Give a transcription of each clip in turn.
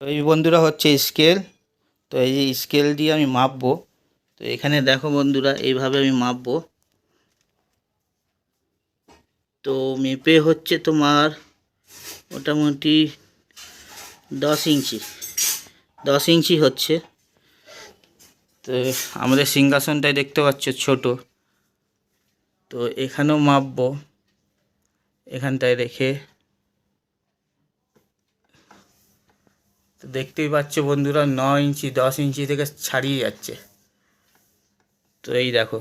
তো এই বন্ধুরা হচ্ছে স্কেল তো এই যে স্কেল দিয়ে আমি মাপবো, তো এখানে দেখো বন্ধুরা, এইভাবে আমি মাপবো। তো মেপে হচ্ছে তোমার মোটামুটি দশ ইঞ্চি দশ ইঞ্চি হচ্ছে। তো আমাদের সিংহাসনটাই দেখতে পাচ্ছ ছোট। তো এখানেও মাপবো, এখানটায় রেখে দেখতেই পাচ্ছ বন্ধুরা ন ইঞ্চি, দশ ইঞ্চি থেকে ছাড়িয়ে যাচ্ছে। তো এই দেখো,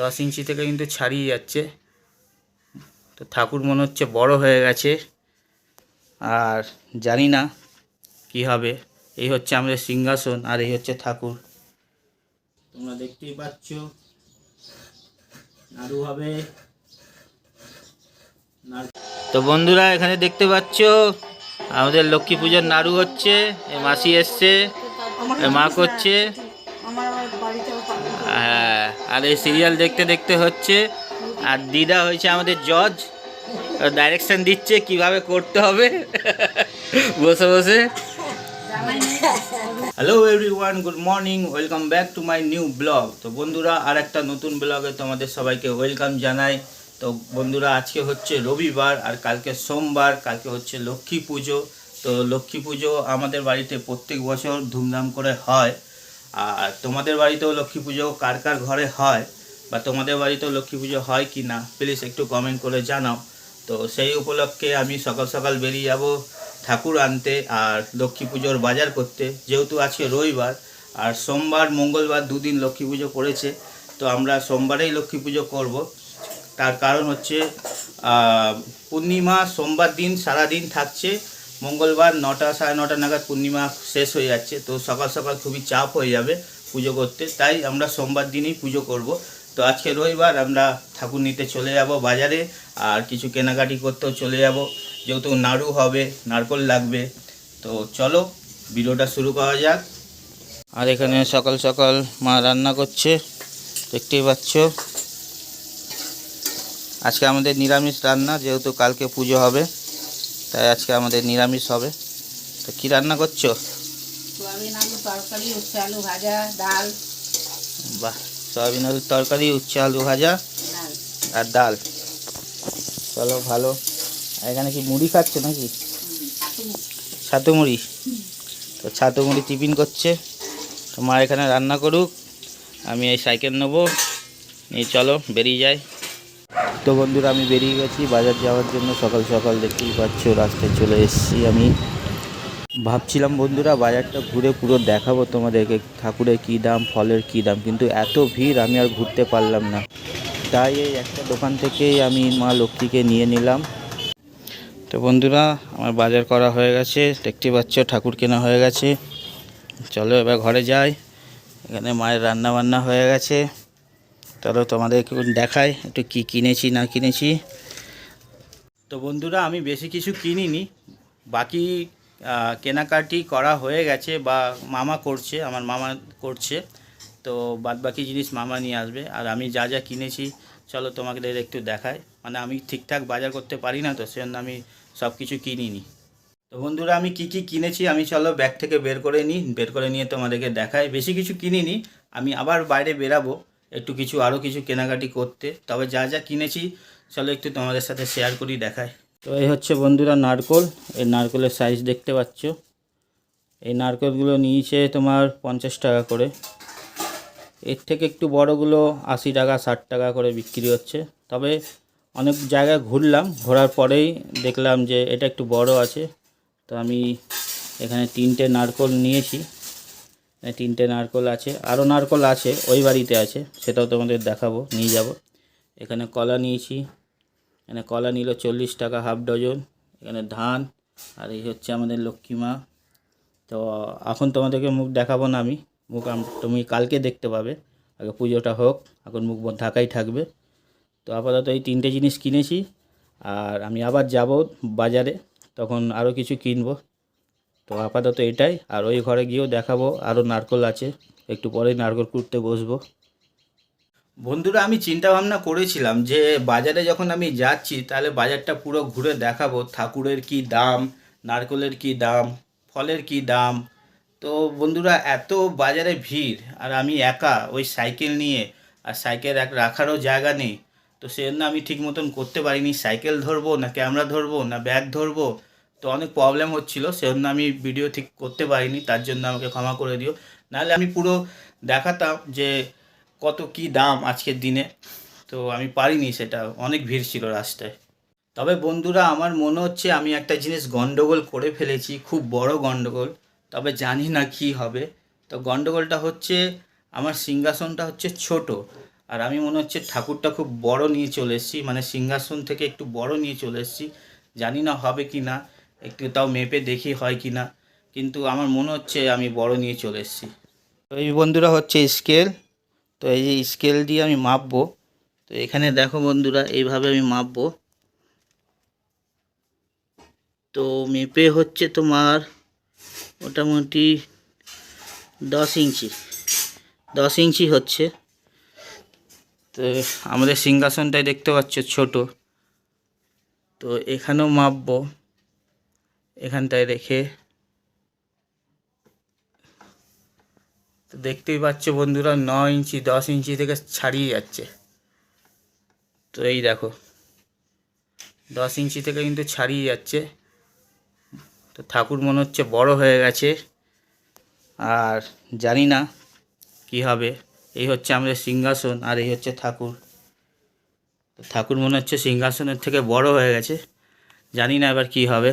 দশ ইঞ্চি থেকে কিন্তু ছাড়িয়ে যাচ্ছে। তো ঠাকুর মনে হচ্ছে বড় হয়ে গেছে। আর জানি না কি হবে। এই হচ্ছে আমাদের সিংহাসন আর এই হচ্ছে ঠাকুর। তোমরা দেখতেই পাচ্ছ, নাড়ু হবে। তো বন্ধুরা, এখানে দেখতে পাচ্ছ আমাদের লক্ষ্মী পুজোর নাড়ু হচ্ছে মাসি এসছে মা করছে। হ্যাঁ আর এই সিরিয়াল দেখতে দেখতে হচ্ছে, আর দিদা হয়েছে আমাদের জজ ডাইরেকশন দিচ্ছে কীভাবে করতে হবে। বসে বসে। Hello everyone good morning welcome back to my new blog তো বন্ধুরা আর একটা নতুন ব্লগে তোমাদের সবাইকে ওয়েলকাম জানাই। তো বন্ধুরা, আজকে হচ্ছে রবিবার আর কালকে সোমবার, কালকে হচ্ছে লক্ষ্মী পুজো। তো লক্ষ্মী পুজো আমাদের বাড়িতে প্রত্যেক বছর ধুমধাম করে হয়। আর তোমাদের বাড়িতেও লক্ষ্মী পুজো কার কার ঘরে হয়? বা তোমাদের বাড়িতেও লক্ষ্মী পুজো হয় কি না? প্লিজ একটু কমেন্ট করে জানাও। তো সেই উপলক্ষে আমি সকাল সকাল বেরিয়ে যাব ঠাকুর আনতে আর লক্ষ্মী পুজোর বাজার করতে। যেহেতু আজকে রবিবার, আর সোমবার, মঙ্গলবার দুদিন লক্ষ্মী পুজো করেছে তো আমরা সোমবারেই লক্ষ্মী পুজো করব। তার কারণ হচ্ছে পূর্ণিমা, সোমবার দিন, সারা দিন থাকছে। মঙ্গলবার নটা, সাড়ে নটা নাগাদ পূর্ণিমা শেষ হয়ে যাচ্ছে। তো সকাল সকাল খুবই চাপ হয়ে যাবে পুজো করতে। তাই আমরা সোমবার দিনই পুজো করব। তো আজকে রবিবার আমরা ঠাকুর নিতে চলে যাব বাজারে। আর কিছু কেনাকাটি করতেও চলে যাব। যেহেতু নাড়ু হবে, নারকল লাগবে। তো চলো, ভিডিওটা শুরু করা যাক। আর এখানে সকাল সকাল মা রান্না করছে। দেখতেই পাচ্ছ। আজকে আমাদের নিরামিষ রান্না যেহেতু কালকে পুজো হবে তাই আজকে আমাদের নিরামিষ হবে। তো কী রান্না করছ? সোয়াবিন আলু তরকারি উচ্ছে আলু ভাজা ডাল। বাহ সয়াবিন আলুর তরকারি উচ্ছে আলু ভাজা আর ডাল। চলো ভালো। আর এখানে কি মুড়ি খাচ্ছে নাকি? ছাতু মুড়ি। তো ছাতু মুড়ি টিফিন করছে। তো মা এখানে রান্না করুক। আমি এই সাইকেল নেব। নিয়ে চলো বেরিয়ে যাই। তো বন্ধুরা, আমি বেরিয়ে গেছি বাজার যাওয়ার জন্য। সকাল সকাল দেখতেই পাচ্ছ, রাস্তায় চলে এসেছি আমি। ভাবছিলাম বন্ধুরা, বাজারটা ঘুরে পুরো দেখাবো তোমাদেরকে, ঠাকুরের কী দাম, ফলের কী দাম, কিন্তু এত ভিড় আমি আর ঘুরতে পারলাম না। তাই এই একটা দোকান থেকেই আমি মা লক্ষ্মীকে নিয়ে নিলাম। তো বন্ধুরা, আমার বাজার করা হয়ে গেছে। দেখতে পাচ্ছ, ঠাকুর কেনা হয়ে গেছে। চলো এবার ঘরে যাই। এখানে মায়ের রান্না বান্না হয়ে গেছে। চলো তোমাদেরকে দেখায় একটু কি কিনেছি, না কিনেছি। তো বন্ধুরা, আমি বেশি কিছু কিনিনি। বাকি কেনাকাটি করা হয়ে গেছে বা মামা করছে, আমার মামা করছে। তো বাদ বাকি জিনিস মামা নিয়ে আসবে। আর আমি যা যা কিনেছি, চলো তোমাদের একটু দেখায় মানে আমি ঠিকঠাক বাজার করতে পারি না তো, সেজন্য আমি সব কিছু কিনিনি। তো বন্ধুরা, আমি কি কি কিনেছি, আমি চলো ব্যাগ থেকে বের করে নিই। বের করে নিয়ে তোমাদেরকে দেখাই। বেশি কিছু কিনিনি, আমি আবার বাইরে বেরাবো। একটু কিছু আরও কিছু কেনাকাটি করতে। তবে যা যা কিনেছি, চলো একটু তোমাদের সাথে শেয়ার করি দেখায় তো এই হচ্ছে বন্ধুরা নারকোল। এই নারকোলের সাইজ দেখতে পাচ্ছ। এই নারকোলগুলো নিয়েছে তোমার পঞ্চাশ টাকা করে। এর থেকে একটু বড়গুলো আশি টাকা, ষাট টাকা করে বিক্রি হচ্ছে। তবে অনেক জায়গায় ঘুরলাম, ঘোরার পরেই দেখলাম যে এটা একটু বড় আছে। তো আমি এখানে তিনটে নারকোল নিয়েছি। তিনটে নারকোল আছে। আরও নারকোল আছে, ওই বাড়িতে আছে। সেটাও তোমাদের দেখাবো, নিয়ে যাব। এখানে কলা নিয়েছি। এখানে কলা নিল চল্লিশ টাকা হাফ ডজন। এখানে ধান, আর এই হচ্ছে আমাদের লক্ষ্মী মা। তো এখন তোমাদেরকে মুখ দেখাবো না আমি। মুখ তুমি কালকে দেখতে পাবে। আগে পুজোটা হোক, এখন মুখ ঢাকাই থাকবে। তো আপাতত এই তিনটে জিনিস কিনেছি, আর আমি আবার যাব বাজারে। তখন আরও কিছু কিনবো। তো আপাতত এটাই, আর ওই ঘরে গিয়েও দেখাবো আরও নারকোল আছে। একটু পরেই নারকোল কুড়তে বসবো। বন্ধুরা, আমি চিন্তা ভাবনা করেছিলাম যে বাজারে যখন আমি যাচ্ছি, তাহলে বাজারটা পুরো ঘুরে দেখাবো, ঠাকুরের কি দাম, নারকলের কি দাম, ফলের কি দাম। তো বন্ধুরা, এত বাজারে ভিড়, আর আমি একা ওই সাইকেল নিয়ে, আর সাইকেল এক রাখারও জায়গা নেই। তো সেজন্য আমি ঠিক মতন করতে পারিনি। সাইকেল ধরবো, না ক্যামেরা ধরবো, না ব্যাগ ধরবো তো অনেক প্রবলেম হচ্ছিল, সেজন্য আমি ভিডিও ঠিক করতে পারিনি, তার জন্য আমাকে ক্ষমা করে দিও। নাহলে আমি পুরো দেখাতাম যে কত কি দাম আজকের দিনে, তো আমি পারিনি সেটা, অনেক ভিড় ছিল রাস্তায়। তবে বন্ধুরা, আমার মনে হচ্ছে আমি একটা জিনিস গন্ডগোল করে ফেলেছি, খুব বড় গন্ডগোল, তবে জানি না কি হবে। তো গন্ডগোলটা হচ্ছে, আমার সিংহাসনটা হচ্ছে ছোট, আর আমি মনে হচ্ছে ঠাকুরটা খুব বড় নিয়ে চলে এসেছি মানে সিংহাসন থেকে একটু বড় নিয়ে চলে এসেছি, জানি না হবে কি না। একটু তাও মেপে দেখি হয় কি না। কিন্তু আমার মনে হচ্ছে আমি বড় নিয়ে চলে এসেছি। তো এই বন্ধুরা হচ্ছে স্কেল তো এই যে স্কেল দিয়ে আমি মাপবো। তো এখানে দেখো বন্ধুরা, এইভাবে আমি মাপবো। তো মেপে হচ্ছে তোমার মোটামুটি দশ ইঞ্চি। দশ ইঞ্চি হচ্ছে। তো আমাদের সিংহাসনটাই দেখতে পাচ্ছ ছোট। তো এখানেও মাপবো। এখানটায় রেখে। তো দেখতেই পাচ্ছ বন্ধুরা ন ইঞ্চি, দশ ইঞ্চি থেকে ছাড়িয়ে যাচ্ছে। তো এই দেখো, দশ ইঞ্চি থেকে কিন্তু ছাড়িয়ে যাচ্ছে। তো ঠাকুর মনে হচ্ছে বড় হয়ে গেছে। আর জানি না কি হবে। এই হচ্ছে আমাদের সিংহাসন আর এই হচ্ছে ঠাকুর। তো ঠাকুর মনে হচ্ছে সিংহাসনের থেকে বড় হয়ে গেছে। জানি না এবার কি হবে।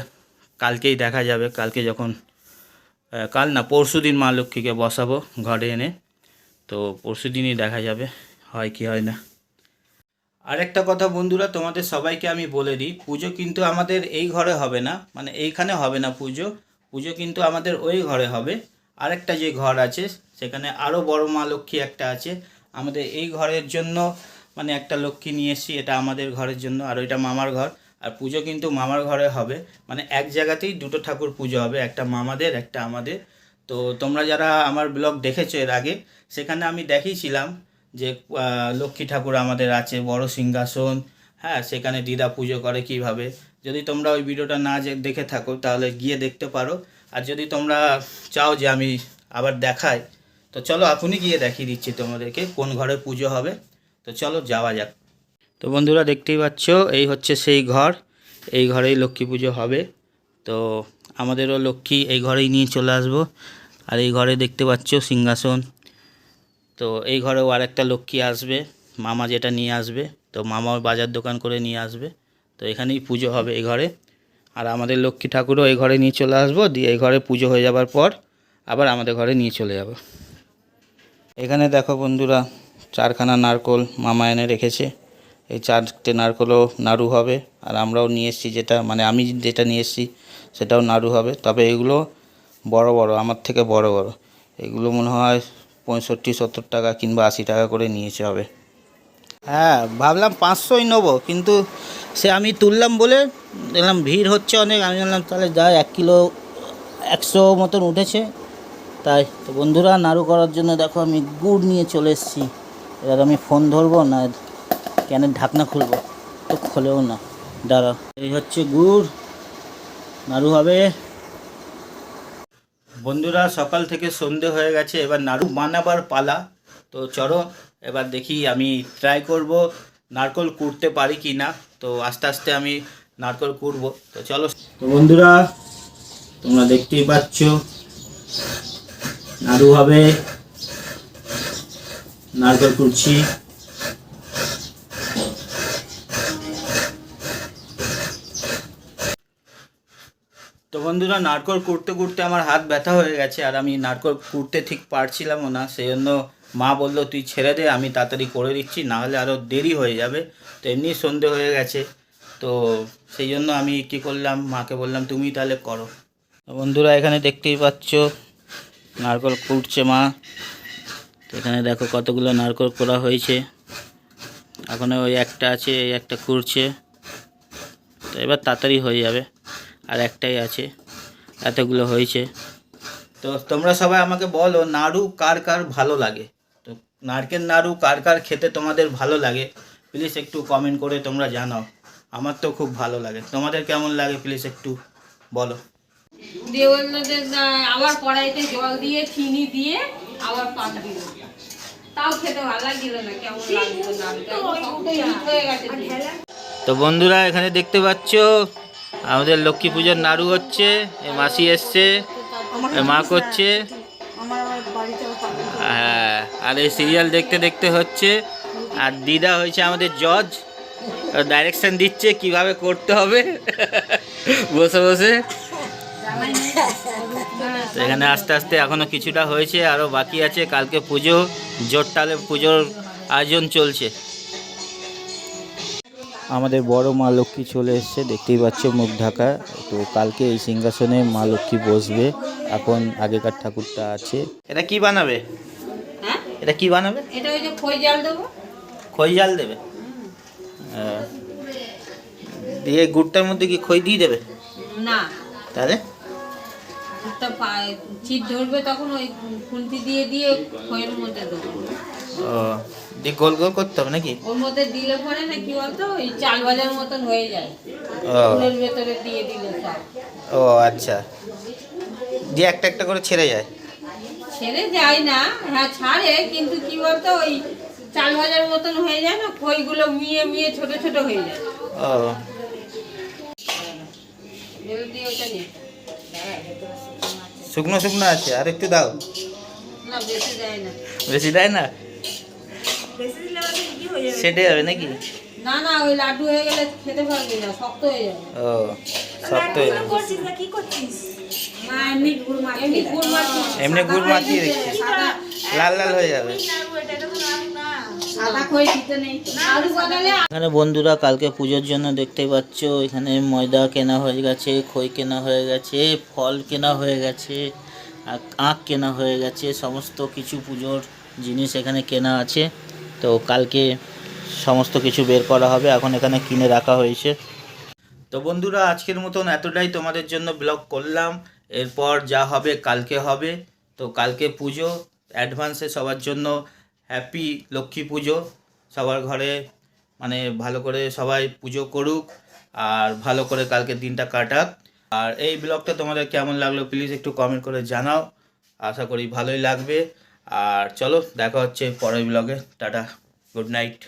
কালকেই দেখা যাবে, কালকে যখন কাল না, পরশু দিন মা লক্ষ্মীকে বসাবো ঘরে এনে। তো পরশু দিনই দেখা যাবে, হয় কি হয় না। আরেকটা কথা বন্ধুরা, তোমাদের সবাইকে আমি বলে দিই, পুজো কিন্তু আমাদের এই ঘরে হবে না মানে এইখানে হবে না পুজো পুজো কিন্তু আমাদের ওই ঘরে হবে। আরেকটা যে ঘর আছে, সেখানে আরও বড় মা লক্ষ্মী একটা আছে, আমাদের এই ঘরের জন্য মানে একটা লক্ষ্মী নিয়ে এসেছি, এটা আমাদের ঘরের জন্য, আর ওইটা মামার ঘর। আর পুজো কিন্তু মামার ঘরে হবে। মানে এক জায়গাতেই দুটো ঠাকুর পুজো হবে, একটা মামাদের, একটা আমাদের। তো তোমরা যারা আমার ব্লগ দেখেছ এর আগে, সেখানে আমি দেখিয়েছিলাম যে লক্ষ্মী ঠাকুর আমাদের আছে, বড় সিংহাসন হ্যাঁ সেখানে দিদা পুজো করে কীভাবে। যদি তোমরা ওই ভিডিওটা না দেখে থাকো, তাহলে গিয়ে দেখতে পারো। আর যদি তোমরা চাও যে আমি আবার দেখাই, তো চলো এখনই গিয়ে দেখিয়ে দিচ্ছি তোমাদেরকে কোন ঘরে পুজো হবে। তো চলো যাওয়া যাক। তো বন্ধুরা দেখতেই পাচ্ছ, এই হচ্ছে সেই ঘর। এই ঘরেই লক্ষ্মী পুজো হবে। তো আমাদেরও লক্ষ্মী এই ঘরেই নিয়ে চলে আসব। আর এই ঘরে দেখতে পাচ্ছ সিংহাসন। তো এই ঘরেও আরেকটা লক্ষ্মী আসবে, মামা যেটা নিয়ে আসবে। তো মামাও বাজার দোকান করে নিয়ে আসবে। তো এখানেই পুজো হবে এই ঘরে। আর আমাদের লক্ষ্মী ঠাকুরও এই ঘরে নিয়ে চলে আসব, দিয়ে এই ঘরে পুজো হয়ে যাবার পর আবার আমাদের ঘরে নিয়ে চলে যাব। এখানে দেখো বন্ধুরা, চারখানা নারকোল মামা এনে রেখেছে। এই চারটে নারকোলও নাড়ু হবে, আর আমরাও নিয়ে এসেছি যেটা মানে আমি যেটা নিয়ে এসেছি সেটাও নাড়ু হবে। তবে এগুলো বড় বড়, আমার থেকে বড় বড়। এগুলো মনে হয় পঁয়ষট্টি, সত্তর টাকা কিংবা আশি টাকা করে নিয়েছে হবে। হ্যাঁ ভাবলাম পাঁচশোই নেব, কিন্তু সে আমি তুললাম বলে দেখলাম ভিড় হচ্ছে অনেক। আমি বললাম, তাহলে যা, এক কিলো একশো মতন উঠেছে। তাই তো বন্ধুরা, নাড়ু করার জন্য দেখো আমি গুড় নিয়ে চলে এসেছি। এবার আমি ফোন ধরবো, না ক্যানের ঢাকনা খুলবো? তো খোলেও না। দাঁড়া এই হচ্ছে গুড়। নাড়ু হবে। বন্ধুরা, সকাল থেকে সন্ধে হয়ে গেছে। এবার নাড়ু বানাবার পালা। তো চলো, এবার দেখি আমি ট্রাই করব। নারকল কুড়তে পারি কি না? তো আস্তে আস্তে আমি নারকল কুড়বো। তো চলো। তো বন্ধুরা, তোমরা দেখতেই পাচ্ছ। নাড়ু হবে। নারকল কুড়ছি। বন্ধুরা, নারকল কুড়তে কুড়তে আমার হাত ব্যথা হয়ে গেছে আর আমি নারকল কুড়তে ঠিক পারছিলামও না। সেই জন্য মা বলল, তুই ছেড়ে দে, আমি তাড়াতাড়ি করে দিচ্ছি, নাহলে আরও দেরি হয়ে যাবে। তো এমনি সন্ধে হয়ে গেছে। তো সেই জন্য আমি কি করলাম, মাকে বললাম, তুমি তাহলে করো। বন্ধুরা, এখানে দেখতেই পাচ্ছ, নারকল কুড়ছে মা। এখানে দেখো কতগুলো নারকল করা হয়েছে। এখনও ওই একটা আছে, এই একটা কুড়ছে। তো এবার তাড়াতাড়ি হয়ে যাবে, আর একটাই আছে। এতগুলো হয়েছে। তো তোমরা সবাই আমাকে বলো নাড়ু কার কার ভালো লাগে? তো নারকেল নাড়ু কার কার খেতে তোমাদের ভালো লাগে? প্লিজ একটু কমেন্ট করে তোমরা জানাও। আমার তো খুব ভালো লাগে। তোমাদের কেমন লাগে? প্লিজ একটু বলো। আবার কড়াইতে জল দিয়ে চিনি দিয়ে আবার পাক দিল। তাও খেতে ভালো লাগছিল না কেমন লাগছিল না শক্ত ইট হয়ে গেছে। তো বন্ধুরা এখানে দেখতে পাচ্ছ আমাদের লক্ষ্মী পুজোর নাড়ু হচ্ছে মাসি এসছে মা করছে। হ্যাঁ আর এই সিরিয়াল দেখতে দেখতে হচ্ছে, আর দিদা হয়েছে আমাদের জজ ডাইরেকশন দিচ্ছে কীভাবে করতে হবে। বসে বসে। এখানে আস্তে আস্তে এখনও কিছুটা হয়েছে আরও বাকি আছে। কালকে পুজো জোর তালে পুজোর আয়োজন চলছে। আমাদের বড় মা লক্ষ্মী চলে এসছে দেখতেই পাচ্ছ মুখ ঢাকা। তো কালকে এই সিংহাসনে মা লক্ষ্মী বসবে এখন আগেকার ঠাকুরটা আছে। এটা কি বানাবে? হ্যাঁ? এটা কি বানাবে? এটা ওই যে খই জাল দেবো। খই জাল দেবে? হ্যাঁ। দিয়ে গুড়টার মধ্যে কি খই দিয়ে দেবে? না। তাহলে? একটা চিট ধরবে তখন ওই খুন্তি দিয়ে দিয়ে খইয়ের মধ্যে দেবো। ও দিয়ে গোল গোল করতে হবে নাকি? ওর মধ্যে দিলে পরে না কি বলতো ওই চাল ভাজার মতন হয়ে যায়। ফুলের ভেতরে দিয়ে দিলে সব। ও আচ্ছা। দিয়ে একটা একটা করে ছেড়ে যায়। ছেড়ে যায় না হ্যাঁ ছাড়ে কিন্তু কি বলতো ওই চাল ভাজার মতন হয়ে যায় না খইগুলো মিয়ে মিয়ে ছোট ছোট হয়ে যায়। ও। ওটা নিয়ে। শুকনো শুকনো আছে আর একটু দাও। বেশি দেয় না। বেশি দেয় না? সেটে যাবে? নাকি? না না ওই লাড্ডু হয়ে গেলে খেতে পারবি না শক্ত হয়ে যাবে। ও শক্ত হয়ে যাবে। এমনি গুড় মাখিয়ে এমনি গুড় মাখিয়ে এমনি গুড় মাখিয়ে রেখেছি লাল লাল হয়ে যাবে সাদা খই দিতে নেই আলু বদলে এখানে বন্ধুরা কালকে পুজোর জন্য দেখতে পাচ্ছ এখানে ময়দা কেনা হয়ে গেছে খই কেনা হয়ে গেছে ফল কেনা হয়ে গেছে আখ কেনা হয়ে গেছে সমস্ত কিছু পুজোর জিনিস এখানে কেনা আছে। তো কালকে সমস্ত কিছু বের করা হবে এখন এখানে কিনে রাখা হয়েছে। তো বন্ধুরা আজকের মতন এতটাই তোমাদের জন্য ব্লগ করলাম। এরপর যা হবে কালকে হবে। তো কালকে পুজো অ্যাডভান্সে সবার জন্য হ্যাপি লক্ষ্মী পুজো। সবার ঘরে মানে ভালো করে সবাই পুজো করুক আর ভালো করে কালকে দিনটা কাটাক। আর এই ব্লগটা তোমাদের কেমন লাগল প্লিজ একটু কমেন্ট করে জানাও। আশা করি ভালোই লাগবে। আর চলো, দেখা হচ্ছে পরের ব্লগে। Tata good night